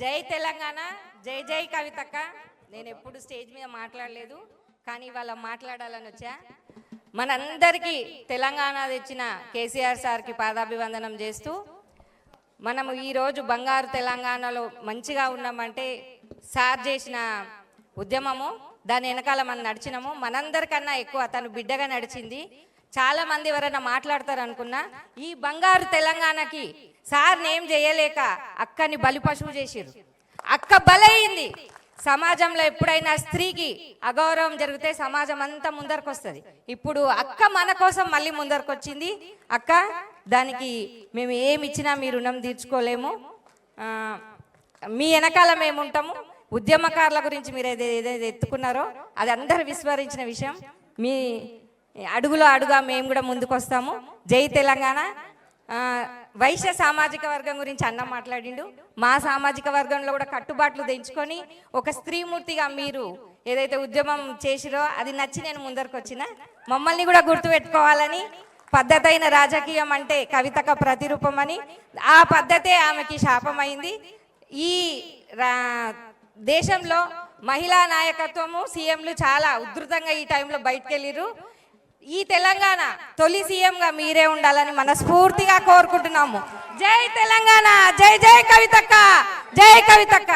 జై తెలంగాణ జై జై కవితక్క. నేను ఎప్పుడు స్టేజ్ మీద మాట్లాడలేదు కానీ ఇవాళ మాట్లాడాలని వచ్చా. మనందరికీ తెలంగాణ తెచ్చిన కేసీఆర్ సార్కి పాదాభివందనం చేస్తూ మనము ఈరోజు బంగారు తెలంగాణలో మంచిగా ఉన్నామంటే సార్ చేసిన ఉద్యమము దాని వెనకాల మనం నడిచినాము. మనందరికన్నా ఎక్కువ తను బిడ్డగా నడిచింది. చాలా మంది ఎవరైనా మాట్లాడతారు అనుకున్నా ఈ బంగారు తెలంగాణకి సార్ నేం చేయలేక అక్కని బలి పశువు చేసిరు అక్క బలయింది సమాజంలో ఎప్పుడైనా స్త్రీకి అగౌరవం జరిగితే సమాజం అంతా ముందరకు వస్తుంది ఇప్పుడు అక్క మన కోసం మళ్ళీ ముందరకొచ్చింది. అక్క దానికి మేము ఏమి ఇచ్చినా మీ రుణం తీర్చుకోలేము. మీ వెనకాల మేము ఉంటాము. ఉద్యమకారుల గురించి మీరు ఏదైతే ఎత్తుకున్నారో అది అందరు విస్మరించిన విషయం. మీ అడుగులో అడుగా మేము కూడా ముందుకు వస్తాము జై తెలంగాణ. వైశ్య సామాజిక వర్గం గురించి అన్న మాట్లాడిండు. మా సామాజిక వర్గంలో కూడా కట్టుబాట్లు తెంచుకొని ఒక స్త్రీమూర్తిగా మీరు ఏదైతే ఉద్యమం చేసిరో అది నచ్చి నేను ముందరకు వచ్చిన మమ్మల్ని కూడా గుర్తుపెట్టుకోవాలని పద్ధతైన రాజకీయం అంటే కవితక ప్రతిరూపం అని ఆ పద్ధతే ఆమెకి శాపమైంది. ఈ రా- దేశంలో మహిళా నాయకత్వము సీఎంలు చాలా ఉధృతంగా ఈ టైంలో బయటకు వెళ్ళిరు ఈ తెలంగాణ తొలి సీఎంగా మీరే ఉండాలని మనస్ఫూర్తిగా కోరుకుంటున్నాము. జై తెలంగాణ జై జై కవితక్క జై కవితక్క.